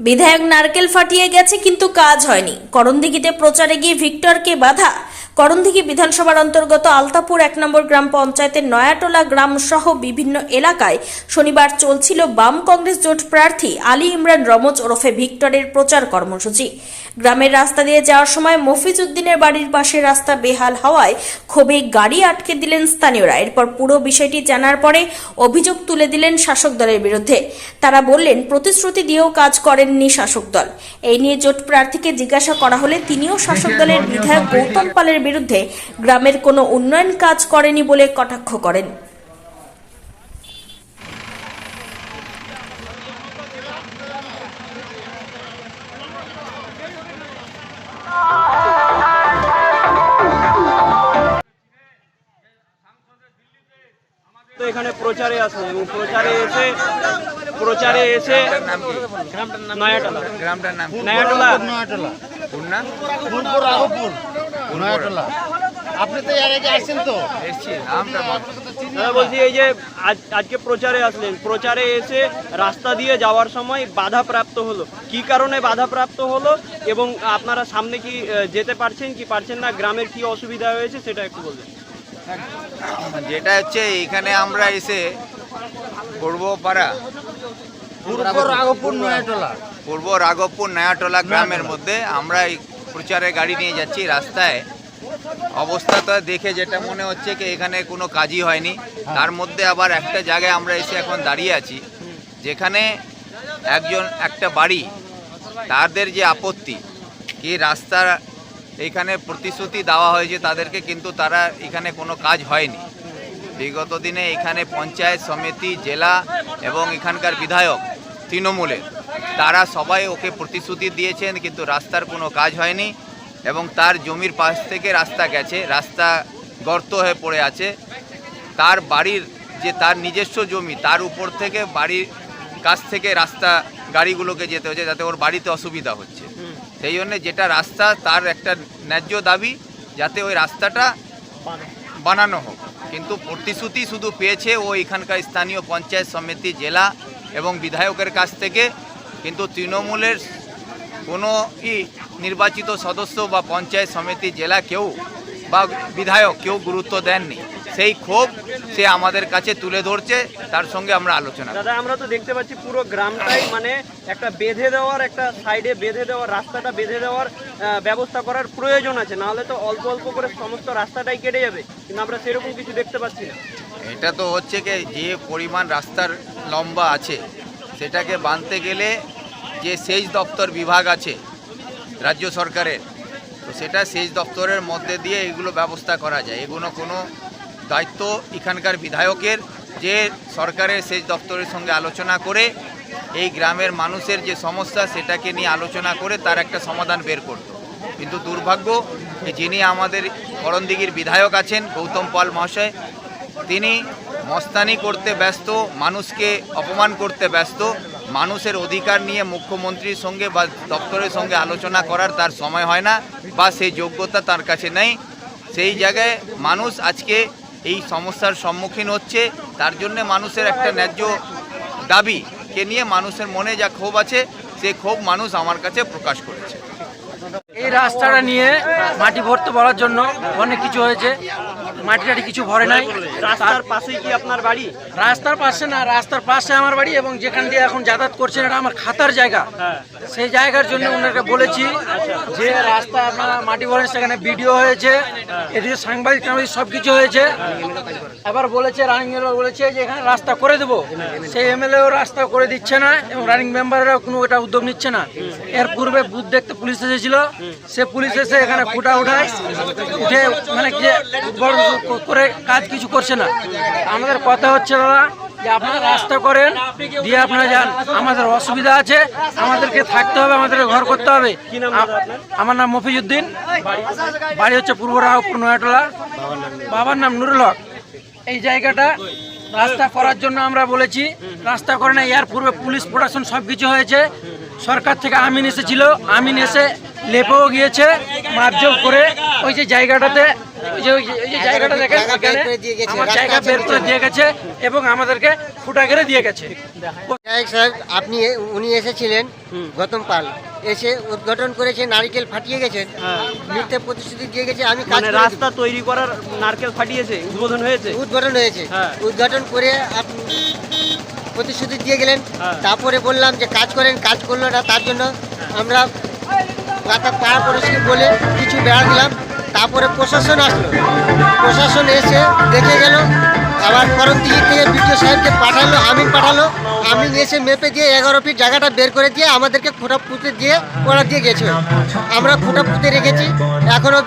বিধায়ক নারকেল ফাটিয়ে গেছে কিন্তু কাজ হয়নি। করণদিঘিতে প্রচারে গিয়ে ভিক্টরকে বাধা। করণদিঘি বিধানসভার অন্তর্গত আলতাপুর এক নম্বর গ্রাম পঞ্চায়েতের নয়াটোলা গ্রাম সহ বিভিন্ন এলাকায় শনিবার চলছিল বাম কংগ্রেস জোট প্রার্থী আলী ইমরান রমজ ওরফে ভিক্টরের প্রচার কর্মসূচি। গ্রামের রাস্তা দিয়ে যাওয়ার সময় মফিজ উদ্দিনের বাড়ির পাশে রাস্তা বেহাল হওয়ায় ক্ষোভে গাড়ি আটকে দিলেন স্থানীয়রা। এরপর পুরো বিষয়টি জানার পরে অভিযোগ তুলে দিলেন শাসক দলের বিরুদ্ধে। তারা বললেন প্রতিশ্রুতি দিয়েও কাজ করেননি শাসক দল। এই নিয়ে জোট প্রার্থীকে জিজ্ঞাসা করা হলে তিনিও শাসক দলের বিধায়ক গৌতম পালের বিরুদ্ধে গ্রামের কোনো উন্নয়ন কাজ করেনি বলে কটাক্ষ করেন। তো এখানে প্রচারে আসে এবং প্রচারে এসে প্রচারে এসে নয়াটলা। গ্রামটার নাম কি? নয়াটলা। পূর্ণা পূর্ব রাঘবপুর। নয়াটোলা। আপনি তো এর আগে আসছেন তো। এসছি নামটা বল। দাদা বলছি এই যে আজ আজকে প্রচারে আসলেন। প্রচারে এসে রাস্তা দিয়ে যাওয়ার সময় বাধা প্রাপ্ত হলো। কি কারণে বাধা প্রাপ্ত হলো এবং আপনারা সামনে কি যেতে পারছেন কি পারছেন না গ্রামের কি অসুবিধা হয়েছে সেটা একটু বলবেন। যেটা হচ্ছে এখানে আমরা এসে পূর্বপাড়া পূর্ব রাঘবপুর নয়াটোলা। পূর্ব রাঘবপুর নয়াটোলা গ্রামের মধ্যে আমরা এই প্রচারে গাড়ি নিয়ে যাচ্ছি। রাস্তায় অবস্থাটা দেখে যেটা মনে হচ্ছে কি এখানে কোনো কাজই হয়নি। তার মধ্যে আবার একটা জায়গায় আমরা এসে এখন দাঁড়িয়ে আছি, যেখানে একজন, একটা বাড়ি, তাদের যে আপত্তি কি রাস্তার এখানে প্রতিশ্রুতি দেওয়া হয়েছে তাদেরকে কিন্তু তারা এখানে কোনো কাজ হয়নি। বিগত দিনে এখানে পঞ্চায়েত সমিতি, জেলা এবং এখানকার বিধায়ক তৃণমূলের তারা সবাই ওকে প্রতিশ্রুতি দিয়েছেন কিন্তু রাস্তার কোনো কাজ হয়নি এবং তার জমির পাশ থেকে রাস্তা গেছে রাস্তা গর্ত হয়ে পড়ে আছে। তার বাড়ির যে তার নিজস্ব জমি তার উপর থেকে বাড়ির কাছ থেকে রাস্তা গাড়িগুলোকে যেতে হচ্ছে যাতে ওর বাড়িতে অসুবিধা হচ্ছে। সেই জন্যে যেটা রাস্তা তার একটা ন্যায্য দাবি যাতে ওই রাস্তাটা বানানো হোক। কিন্তু প্রতিশ্রুতি শুধু পেয়েছে ও এখানকার স্থানীয় পঞ্চায়েত সমিতি জেলা এবং বিধায়কের কাছ থেকে। কিন্তু তৃণমূলের কোনো ই নির্বাচিত সদস্য বা পঞ্চায়েত সমিতি জেলা কেউ বা বিধায়ক কেউ গুরুত্ব দেননি। সেই ক্ষোভ সে আমাদের কাছে তুলে ধরছে তার সঙ্গে আমরা আলোচনা। দাদা আমরা তো দেখতে পাচ্ছি পুরো গ্রামটাই মানে একটা বেঁধে দেওয়ার একটা সাইডে বেঁধে দেওয়ার রাস্তাটা বেঁধে দেওয়ার ব্যবস্থা করার প্রয়োজন আছে। নাহলে তো অল্প অল্প করে সমস্ত রাস্তাটাই কেটে যাবে। কিন্তু আমরা সেরকম কিছু দেখতে পাচ্ছি না। এটা তো হচ্ছে কি যে পরিমাণ রাস্তার লম্বা আছে সেটাকে বাঁধতে গেলে যে সেচ দপ্তর বিভাগ আছে রাজ্য সরকারের, তো সেটা সেচ দপ্তরের মধ্যে দিয়ে এগুলো ব্যবস্থা করা যায়। এগুলো কোনো দায়িত্ব এখানকার বিধায়কের যে সরকারের সেচ দপ্তরের সঙ্গে আলোচনা করে, এই গ্রামের মানুষের যে সমস্যা সেটাকে নিয়ে আলোচনা করে তার একটা সমাধান বের করত। কিন্তু দুর্ভাগ্য, যিনি আমাদের করণদিঘির বিধায়ক আছেন গৌতম পাল মহাশয়, তিনি মস্তানি করতে ব্যস্ত, মানুষকে অপমান করতে ব্যস্ত মানুষের অধিকার নিয়ে মুখ্যমন্ত্রীর সঙ্গে বা দপ্তরের সঙ্গে আলোচনা করার তার সময় হয় না বা সেই যোগ্যতা তার কাছে নেই। সেই জায়গায় মানুষ আজকে এই সমস্যার সম্মুখীন হচ্ছে। তার জন্য মানুষের একটা ন্যায্য দাবিকে নিয়ে মানুষের মনে যা ক্ষোভ আছে, সে ক্ষোভ মানুষ আমার কাছে প্রকাশ করেছে। এই রাস্তাটা নিয়ে মাটি ভরতে ভরার জন্য অনেক কিছু হয়েছে। মাটি টাটি কিছু ভরে নাই। রাস্তার পাশেই কি আপনার বাড়ি? রাস্তার পাশে না রাস্তার পাশে আমার বাড়ি এবং যেখান দিয়ে এখন যাতায়াত করছেন এটা আমার খাতার জায়গা। হ্যাঁ। সেই জায়গার জন্য ওনাকে বলেছি যে রাস্তা আপনারা মাটি ভরেন সেখানে ভিডিও হয়েছে এদিকে সাংবাদিক টাংবাদিক সব কিছু হয়েছে। এবার বলেছে রানিং মেম্বার বলেছে যে এখানে রাস্তা করে দেবো। সেই এমএলএও রাস্তা করে দিচ্ছে না এবং রানিং মেম্বাররাও কোনো এটা উদ্যোগ নিচ্ছে না। এর পূর্বে বুথ দেখতে পুলিশ এসেছিল। সে পুলিশ এসে এখানে ফুটা উঠায় উঠে মানে করে কাজ কিছু করছে না। আমাদের কথা হচ্ছে দাদা যে আপনারা রাস্তা করেন দিয়ে আপনারা যান। আমাদের অসুবিধা আছে আমাদেরকে থাকতে হবে আমাদেরকে ঘর করতে হবে? আমার নাম মফিজুদ্দিন বাড়ি হচ্ছে পূর্ব রাহপুর নয়াটোলা। বাবার নাম নুরুল হক। এই জায়গাটা রাস্তা করার জন্য আমরা বলেছি রাস্তা করে না এর পূর্বে পুলিশ প্রোডাকশন সব কিছু হয়েছে। সরকার থেকে আমিন এসেছিল। আমিন এসে লেপেও গিয়েছে মাপজোপ করে। ওই যে জায়গাটাতে ওই যে ওই যে- জায়গাটা দেখেন জায়গা বের ওখানে করে দিয়ে গেছে, আমার জায়গা বের করে দিয়ে গেছে এবং আমাদেরকে ফুটা করে দিয়ে গেছে। বিধায়ক সাহেব আপনি উনি এসেছিলেন গৌতম পাল। এসে উদ্ঘাটন করেছে নারিকেল ফাটিয়ে গেছেন মিথ্যে প্রতিশ্রুতি দিয়ে গেছে আমি কাজ মানে রাস্তা তৈরি করার নারকেল ফাটিয়েছে উদ্বোধন হয়েছে? দিব। উদ্ঘাটন হয়েছে। হ্যাঁ। উদ্ঘাটন করে আপনি প্রতিশ্রুতি দিয়ে গেলেন। হ্যাঁ। তারপরে বললাম যে কাজ করেন কাজ করল না তার জন্য আমরা রাতা পার করেছি বলে কিছু বেড়া দিলাম। তারপরে প্রশাসন আসলো। প্রশাসন এসে দেখে গেল আবার করম দিকে থেকে বিডিও সাহেবকে পাঠালো আমিন পাঠালো। আমিন এসে মেপে দিয়ে এগারো ফিট জায়গাটা বের করে দিয়ে আমাদেরকে খুঁটা পুঁতে দিয়ে ওরা দিয়ে গেছে। আমরা খুঁটা পুঁতে রেখেছি। এখন কোনো